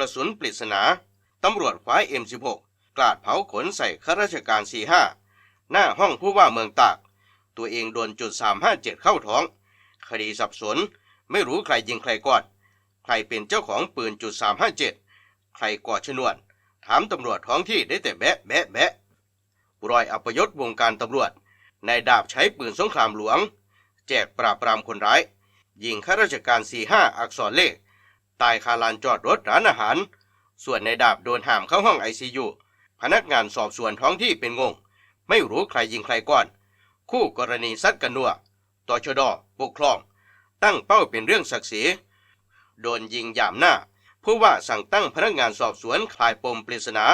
ระสุนปริศนาตำรวจคว้า M16 กราดเผาขนใส่ข้าราชการ45หน้าห้องผู้ว่าเมืองตาก ตัวเองโดนจุด357 เข้าท้อง คดีสับสน ไม่รู้ใครยิงใครก่อน ใครเป็นเจ้าของปืนจุด357 ใครก่อชนวน ถามตำรวจท้องที่ได้แต่แบะแบะแบะรอยอัปยศวงการตำรวจนายดาบใช้ปืนสงครามหลวง แจกปราบปรามคนร้าย ยิงข้าราชการ45อักษรเลข ตายคาลานจอดรถร้านอาหาร ส่วนในดาบโดนห้ามเข้าห้องไอซียูพนักงานสอบสวนท้องที่เป็นงง ไม่รู้ใครยิงใครก่อน คู่กรณีซัดกันนัวตชดปกครอง ตั้งเป้าเป็นเรื่องศักดิ์ศรีโดนยิงยามหน้า ผู้ว่าสั่งตั้งพนักงานสอบสวนคลายปมปริศนา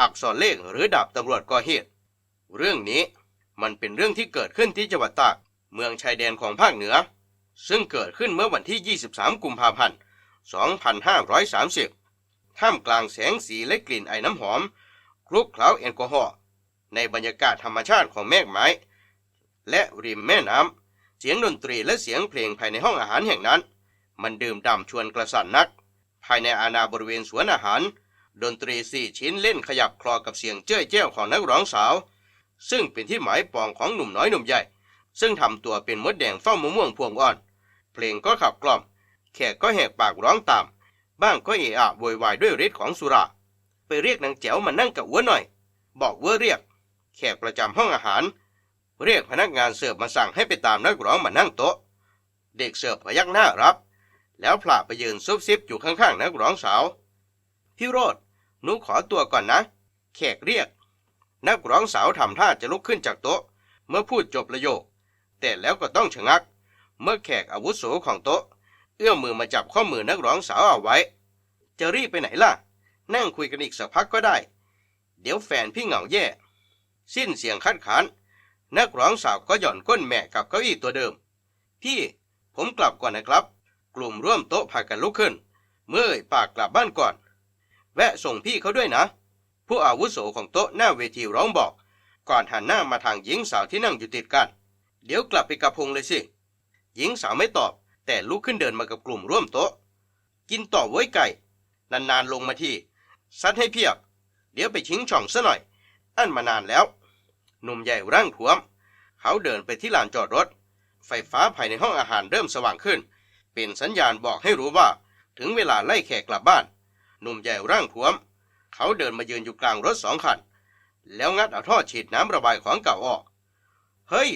อักษรเลขหรือดาบตำรวจก่อเหตุ เรื่องนี้มันเป็นเรื่องที่เกิดขึ้นที่จังหวัดตาก เมืองชายแดนของภาคเหนือ ซึ่งเกิดขึ้นเมื่อวันที่ 23 กุมภาพันธ์ 2530 ท่ามกลางแสงสีและกลิ่นไอน้ำหอมคลุกเคล้าแอลกอฮอล์ในบรรยากาศธรรมชาติของแมกไม้ และริมแม่น้ำเสียงดนตรีและเสียงเพลงภายในห้องอาหารแห่งนั้น มันดื่มด่ำชวนกระสันนัก ภายในอาณาบริเวณสวนอาหาร ดนตรีสี่ชิ้นเล่นขยับคลอกับเสียงเจ้ยแจ้วของนักร้องสาว ซึ่งเป็นที่หมายปองของหนุ่มน้อยหนุ่มใหญ่ ซึ่งทำตัวเป็นมดแดงเฝ้ามะม่วงพวงอ่อน เพลงก็ขับกล่อม แขกก็แหกปากร้องตาม บ้างก็เอะอะโวยวายด้วยฤทธิ์ของสุรา ไปเรียกนางแจ๋วมานั่งกับอ้วนหน่อย บอกว่าเรียก แขกประจำห้องอาหาร เรียกพนักงานเสิร์ฟมาสั่งให้ไปตามนักร้องมานั่งโต๊ะ เด็กเสิร์ฟพยักหน้ารับ แล้วพลาไปยืนซุบซิบอยู่ข้างๆนักร้องสาวพี่โรดหนูขอตัวก่อนนะ แขกเรียก นักร้องสาวทำท่าจะลุกขึ้นจากโต๊ะ เมื่อพูดจบประโยค แต่แล้วก็ต้องชะงัก เมื่อแขกอาวุโสของโต๊ะ เอื้อมมือมาจับข้อมือนักร้องสาวเอาไว้ จะรีบไปไหนล่ะ นั่งคุยกันอีกสักพักก็ได้ เดี๋ยวแฟนพี่เหงาแย่ สิ้นเสียงคัดค้านนักร้องสาวก็หย่อนก้นแม่กับเก้าอี้ตัวเดิม พี่ผมกลับก่อนนะครับ กลุ่มร่วมโต๊ะพากันลุกขึ้น เมื่อยปากกลับบ้านก่อน แวะส่งพี่เขาด้วยนะ ผู้อาวุโสของโต๊ะหน้าเวทีร้องบอก ก่อนหันหน้ามาทางหญิงสาวที่นั่งอยู่ติดกัน เดี๋ยวกลับไปกับพงเลยสิ หญิงสาวไม่ตอบ แต่ลุกขึ้นเดินมากับกลุ่มร่วมโต๊ะ กินต่อไว้ไก่ นานๆลงมาทีซัดให้เพียบ เดี๋ยวไปชิงช่องซะหน่อย อันมานานแล้ว หนุ่มใหญ่ร่างท้วม เขาเดินไปที่ลานจอดรถ ไฟฟ้าภายในห้องอาหารเริ่มสว่างขึ้น เป็นสัญญาณบอกให้รู้ว่า ถึงเวลาไล่แขกกลับบ้าน หนุ่มใหญ่ร่างท้วม เขาเดินมายืนอยู่กลางรถสองคัน แล้วงัดเอาท่อฉีดน้ำระบายของเก่าออก เฮ้ย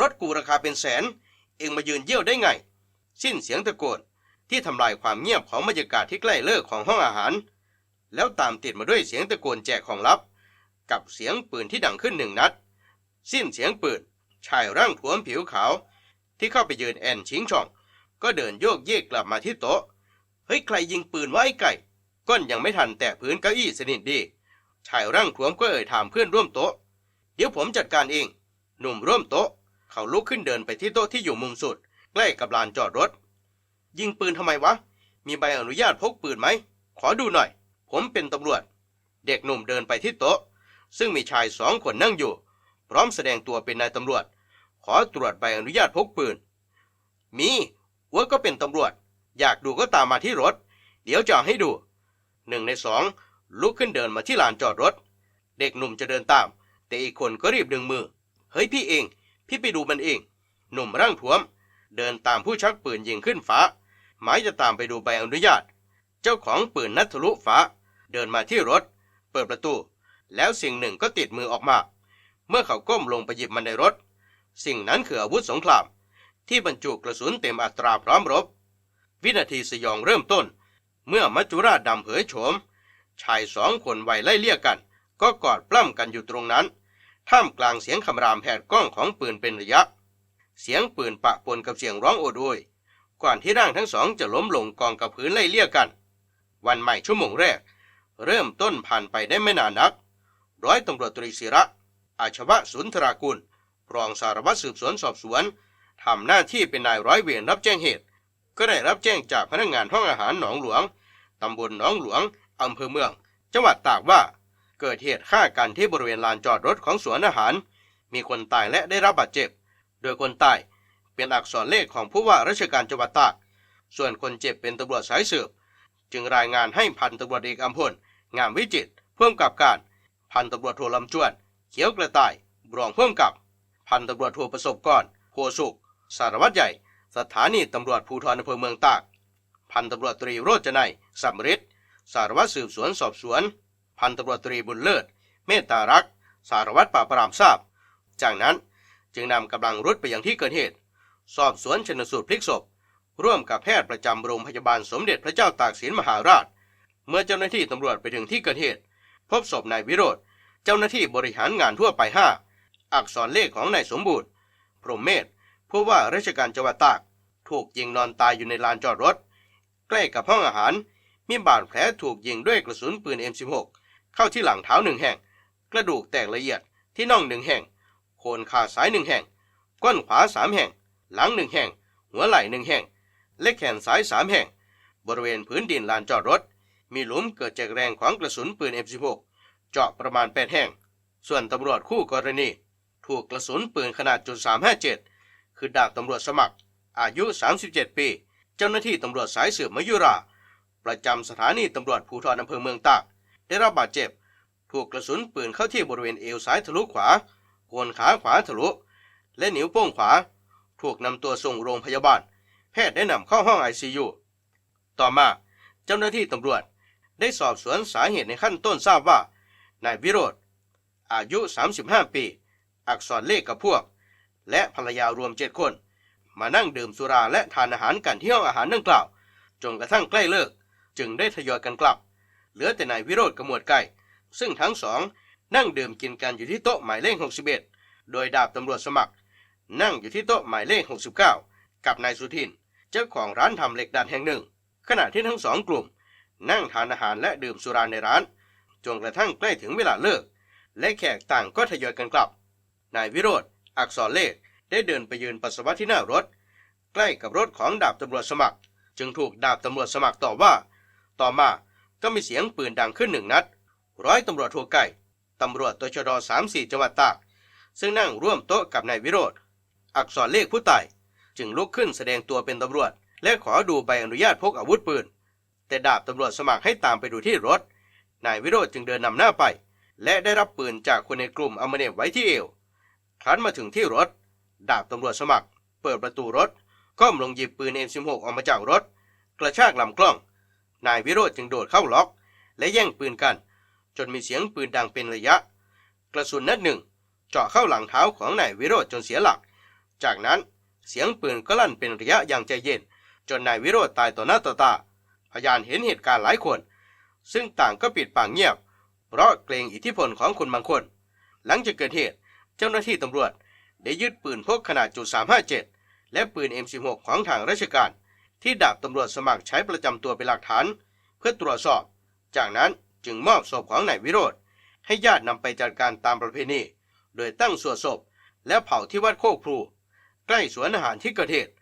รถกูราคาเป็นแสน เองมายืนเยี่ยวได้ไง สิ้นเสียงตะโกนที่ทำลายความเงียบของบรรยากาศที่ใกล้เลิกของห้องอาหาร แล้วตามติดมาด้วยเสียงตะโกนแจกของลับ กับเสียงปืนที่ดังขึ้นหนึ่งนัด สิ้นเสียงปืนชายร่างท้วมผิวขาว ที่เข้าไปยืนแอนชิงช่อง ก็เดินโยกเยกกลับมาที่โต๊ะเฮ้ยใครยิงปืนไว้ไก่ ก้นยังไม่ทันแตะพื้นเก้าอี้สนิทดีชายร่างท้วมก็เอ่ยถามเพื่อนร่วมโต๊ะ เดี๋ยวผมจัดการเอง หนุ่มร่วมโต๊ะ เขาลุกขึ้นเดินไปที่โต๊ะที่อยู่มุมสุด ล้กับลานจอดรถ ยิงปืนทำไมวะ มีใบอนุญาตพกปืนไหม ขอดูหน่อย ผมเป็นตำรวจ เด็กหนุ่มเดินไปที่โต๊ะ ซึ่งมีชายสองคนนั่งอยู่ พร้อมแสดงตัวเป็นนายตำรวจ ขอตรวจใบอนุญาตพกปืน มีอ้วก็เป็นตำรวจ อยากดูก็ตามมาที่รถ เดี๋ยวจะเอาให้ดู หนึ่งในสองลุกขึ้นเดินมาที่ลานจอดรถ เด็กหนุ่มจะเดินตาม แต่อีกคนก็รีบดึงมือ เฮ้ยพี่เอง พี่ไปดูมันเอง หนุ่มร่างท้วม เดินตามผู้ชักปืนยิงขึ้นฟ้า หมายจะตามไปดูใบอนุญาต เจ้าของปืนนัทะลุฟ้า เดินมาที่รถ เปิดประตู แล้วสิ่งหนึ่งก็ติดมือออกมา เมื่อเขาก้มลงไปหยิบมันในรถ สิ่งนั้นคืออาวุธสงคราม ที่บรรจุกระสุนเต็มอัตราพร้อมรบ วินาทีสยองเริ่มต้น เมื่อมัจจุราชดำเผยโฉม ชายสองคนวัยไล่เลี่ยกัน ก็กอดปล้ำกันอยู่ตรงนั้น ท่ามกลางเสียงคำรามแผดกล้องของปืนเป็นระยะ เสียงปืนปะปนกับเสียงร้องโอดโอยก่อนที่ร่างทั้งสองจะล้มลงกองกับพื้นไล่เลี่ยกัน วันใหม่ชั่วโมงแรก เริ่มต้นผ่านไปได้ไม่นานนัก ร้อยตำรวจตรีศิระ อาชวะสุนทรากุลรองสารวัตรสืบสวนสอบสวนทำหน้าที่เป็นนายร้อยเวรรับแจ้งเหตุ ก็ได้รับแจ้งจากพนักงานห้องอาหารหนองหลวงตำบลหนองหลวงอำเภอเมือง จังหวัดตากว่า เกิดเหตุฆ่ากันที่บริเวณลานจอดรถของสวนอาหาร มีคนตายและได้รับบาดเจ็บ โดยคนตายเป็นอักษรเลขของผู้ว่าราชการจังหวัดตาก ส่วนคนเจ็บเป็นตำรวจสายสืบ จึงรายงานให้พันตำรวจเอกอัมพล งามวิจิตเพิ่มกับการ พันตำรวจโทลำจวน เขียวกระต่ายรองเพิ่มกับ พันตำรวจโทประสบกรโพสุข สารวัตรใหญ่ สถานีตำรวจภูธรอำเภอเมืองตาก พันตำรวจตรีโรจนัยสัมฤทธิ์สารวัตรสืบสวนสอบสวน พันตำรวจตรีบุญเลิศ เมตตารักษ์สารวัตรปราปรามทราบ จากนั้น จึงนำกำลังรุดไปยังที่เกิดเหตุ สอบสวนชนสูตรพลิกศพ ร่วมกับแพทย์ประจำโรงพยาบาลสมเด็จพระเจ้าตากสินมหาราช เมื่อเจ้าหน้าที่ตำรวจไปถึงที่เกิดเหตุ พบศพนายวิโรธเจ้าหน้าที่บริหารงานทั่วไปห้าอักษรเลขของนายสมบูรณ์พรหมเมธผู้ว่าราชการจังหวัดตาก ถูกยิงนอนตายอยู่ในลานจอดรถ ใกล้กับห้องอาหาร มีบาดแผลถูกยิงด้วยกระสุนปืน M16 เข้าที่หลังเท้าหนึ่งแห่ง กระดูกแตกละเอียดที่น่องหนึ่งแห่ง โคนขาซ้ายหนึ่งแห่ง ก้นขวาสามแห่ง หลังหนึ่งแห่ง หัวไหล่หนึ่งแห่ง และแขนซ้ายสามแห่ง บริเวณพื้นดินลานจอดรถ มีหลุมเกิดจากแรงของกระสุนปืน M16 เจาะประมาณ 8 แห่ง ส่วนตำรวจคู่กรณี ถูกกระสุนปืนขนาดจุด357 คือดาบตำรวจสมัคร อายุ 37 ปี เจ้าหน้าที่ตำรวจสายสืบมยุรา ประจำสถานีตำรวจภูธรอำเภอเมืองตาก ได้รับบาดเจ็บ ถูกกระสุนปืนเข้าที่บริเวณเอวซ้ายทะลุขวา โคนขาขวาทะลุ และนิ้วโป้งขวา ถูกนำตัวส่งโรงพยาบาล แพทย์ได้นำเข้าห้องไอซียูต่อมาเจ้าหน้าที่ตำรวจได้สอบสวนสาเหตุในขั้นต้นทราบว่า นายวิโรธอายุ 35 ปี อักษรเลขกับพวก และภรรยารวมเจ็ดคน มานั่งดื่มสุราและทานอาหารกันที่ห้องอาหารดังกล่าว จนกระทั่งใกล้เลิก จึงได้ทยอยกันกลับ เหลือแต่นายวิโรธกับหมวดไก่ ซึ่งทั้งสอง นั่งดื่มกินกันอยู่ที่โต๊ะหมายเลข 61 โดยดาบตำรวจสมัคร นั่งอยู่ที่โต๊ะหมายเลข 69 กับนายสุทิน เจ้าของร้านทำเหล็กดัดแห่งหนึ่ง ขณะที่ทั้งสองกลุ่ม นั่งทานอาหารและดื่มสุราในร้าน จนกระทั่งใกล้ถึงเวลาเลิก และแขกต่างก็ทยอยกันกลับ นายวิโรธอักษรเลขได้เดินไปยืนปัสสาวะที่หน้ารถ ใกล้กับรถของดาบตำรวจสมัคร จึงถูกดาบตำรวจสมัครตอบว่า ต่อมาก็มีเสียงปืนดังขึ้นหนึ่งนัด ร้อยตำรวจโทไก่ ตำรวจตชด34 จังหวัดตาก ซึ่งนั่งร่วมโต๊ะกับนายวิโรธอักษรเลขผู้ตาย จึงลุกขึ้นแสดงตัวเป็นตำรวจ และขอดูใบอนุญาตพกอาวุธปืน แต่ดาบตำรวจสมัครให้ตามไปดูที่รถ นายวิโรธจึงเดินนำหน้าไป และได้รับปืนจากคนในกลุ่มเอามาเน็บไว้ที่เอวครั้นมาถึงที่รถ ดาบตำรวจสมัคร เปิดประตูรถก้มลงหยิบปืน M16 ออกมาจากรถ กระชากลำกล้อง นายวิโรธจึงโดดเข้าล็อก และแย่งปืนกัน จนมีเสียงปืนดังเป็นระยะ กระสุนนัดหนึ่ง เจาะเข้าหลังเท้าของนายวิโรธจนเสียหลัก จากนั้นเสียงปืนก็ลั่นเป็นระยะอย่างใจเย็น จนนายวิโรธตายต่อหน้าต่อตา พยานเห็นเหตุการณ์หลายคน ซึ่งต่างก็ปิดปากเงียบ เพราะเกรงอิทธิพลของคนบางคน หลังจากเกิดเหตุเจ้าหน้าที่ตำรวจได้ยึดปืนพกขนาดจุด357 และปืน M16 ของทางราชการ ที่ดาบตำรวจสมัครใช้ประจำตัวเป็นหลักฐาน เพื่อตรวจสอบ จากนั้น จึงมอบศพของนายวิโรธให้ญาตินำไปจัดการตามประเพณี โดยตั้งสวดศพ และเผาที่วัดโคกพลูใกล้สวนอาหารที่เกิดเหตุ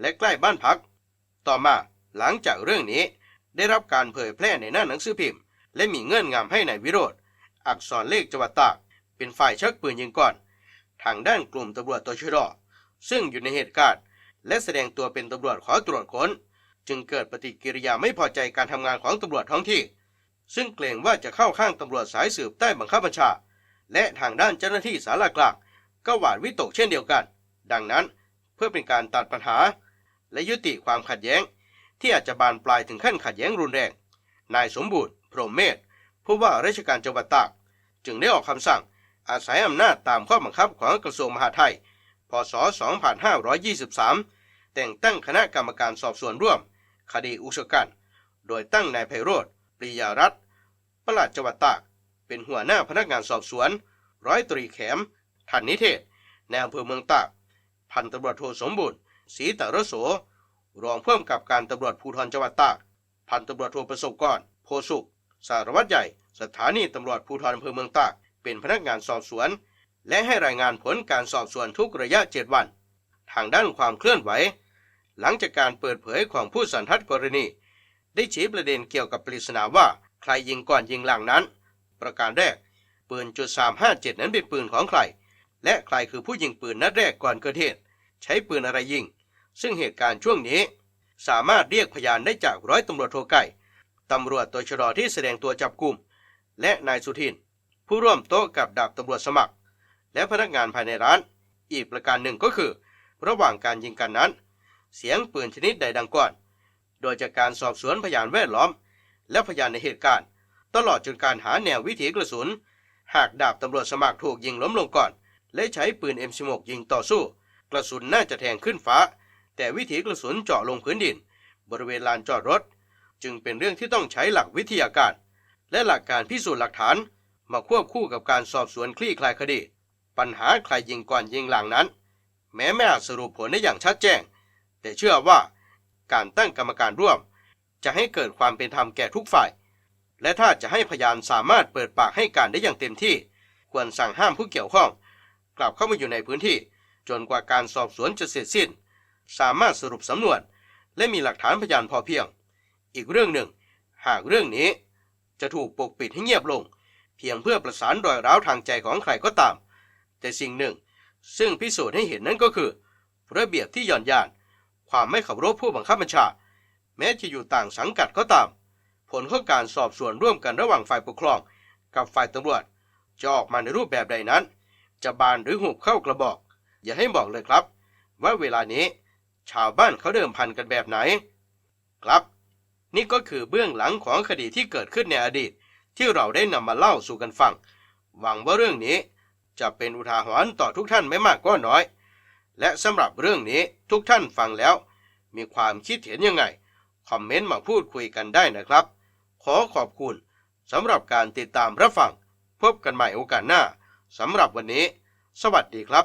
และใกล้บ้านพัก ต่อมาหลังจากเรื่องนี้ได้รับการเผยแพร่ในหน้าหนังสือพิมพ์ และมีเงื่อนงำให้ในายวิโรธอักษรเลขจังหวัดตาก เป็นฝ่ายชักปืนยิงก่อน ทางด้านกลุ่มตำรวจตชดซึ่งอยู่ในเหตุการณ์ และแสดงตัวเป็นตำรวจขอตรวจค้น จึงเกิดปฏิกิริยาไม่พอใจการทำงานของตำรวจท้องที่ ซึ่งเกรงว่าจะเข้าข้างตำรวจสายสืบใต้บังคับบัญชา และทางด้านเจ้าหน้าที่สารกลางก็หวาดวิตกเช่นเดียวกัน ดังนั้นเพื่อเป็นการตัดปัญหา และยุติความขัดแย้ง ที่อาจจะบานปลายถึงขั้นขัดแย้งรุนแรง นายสมบูรณ์ พรหมเมธผู้ว่าราชการจังหวัดตาก จึงได้ออกคำสั่งอาศัยอำนาจตามข้อบังคับของกระทรวงมหาดไทย พศ 2523 แต่งตั้งคณะกรรมการสอบสวนร่วม คดีอุกชกัน โดยตั้งนายไพโรธ ปริยารัตน์ปลัดจังหวัดตาก เป็นหัวหน้าพนักงานสอบสวน ร้อยตรีแขมทันนิเทศในอำเภอเมืองตาก พันตำรวจโทสมบูรณ์ศรีตะรโส รองเพิ่มกับการตำรวจภูธรจังหวัดตาก พันตำรวจโทประสบกรโพสุข สารวัตรใหญ่ สถานีตำรวจภูธรอำเภอเมืองตาก เป็นพนักงานสอบสวน และให้รายงานผลการสอบสวนทุกระยะเจ็ดวัน ทางด้านความเคลื่อนไหว หลังจากการเปิดเผยของผู้สันทัดกรณี ได้ชี้ประเด็นเกี่ยวกับปริศนาว่าใครยิงก่อนยิงหลังนั้น ประการแรก ปืนจุด357 นั้นเป็นปืนของใคร และใครคือผู้ยิงปืนนัดแรกก่อนเกิดเหตุ ใช้ปืนอะไรยิง ซึ่งเหตุการณ์ช่วงนี้ สามารถเรียกพยานได้จากร้อยตำรวจโทไก่ตำรวจตัวชดที่แสดงตัวจับกลุ่ม และนายสุทิน ผู้ร่วมโต๊ะกับดาบตำรวจสมัคร และพนักงานภายในร้าน อีกประการหนึ่งก็คือ ระหว่างการยิงกันนั้น เสียงปืนชนิดใดดังก่อน โดยจากการสอบสวนพยานแวดล้อม และพยานในเหตุการณ์ ตลอดจนการหาแนววิถีกระสุน หากดาบตำรวจสมัครถูกยิงล้มลงก่อน และใช้ปืน M16 ยิงต่อสู้ กระสุนน่าจะแทงขึ้นฟ้า แต่วิถีกระสุนเจาะลงพื้นดิน บริเวณลานจอดรถ จึงเป็นเรื่องที่ต้องใช้หลักวิทยาการ และหลักการพิสูจน์หลักฐาน มาควบคู่กับการสอบสวนคลี่คลายคดี ปัญหาใครยิงก่อนยิงหลังนั้น แม้ไม่อาจสรุปผลได้อย่างชัดแจ้ง แต่เชื่อว่า การตั้งกรรมการร่วม จะให้เกิดความเป็นธรรมแก่ทุกฝ่าย และถ้าจะให้พยานสามารถเปิดปากให้การได้อย่างเต็มที่ ควรสั่งห้ามผู้เกี่ยวข้อง กลับเข้ามาอยู่ในพื้นที่ จนกว่าการสอบสวนจะเสร็จสิ้น สามารถสรุปสำนวน และมีหลักฐานพยานพอเพียง อีกเรื่องหนึ่ง หากเรื่องนี้ จะถูกปกปิดให้เงียบลง เพียงเพื่อประสานรอยร้าวทางใจของใครก็ตาม แต่สิ่งหนึ่ง ซึ่งพิสูจน์ให้เห็นนั่นก็คือ ระเบียบที่หย่อนยาน ความไม่เคารพผู้บังคับบัญชา แม้จะอยู่ต่างสังกัดก็ตาม ผลของการสอบสวนร่วมกันระหว่างฝ่ายปกครอง กับฝ่ายตำรวจจะออกมาในรูปแบบใดนั้น จะบานหรือหุบเข้ากระบอก อย่าให้บอกเลยครับ ว่าเวลานี้ ชาวบ้านเขาเดิมพันกันแบบไหน ครับ นี่ก็คือเบื้องหลังของคดีที่เกิดขึ้นในอดีต ที่เราได้นำมาเล่าสู่กันฟัง หวังว่าเรื่องนี้จะเป็นอุทาหรณ์ต่อทุกท่านไม่มากก็น้อย และสำหรับเรื่องนี้ทุกท่านฟังแล้ว มีความคิดเห็นยังไง คอมเมนต์มาพูดคุยกันได้นะครับ ขอขอบคุณสำหรับการติดตามรับฟัง พบกันใหม่โอกาสหน้าสำหรับวันนี้ สวัสดีครับ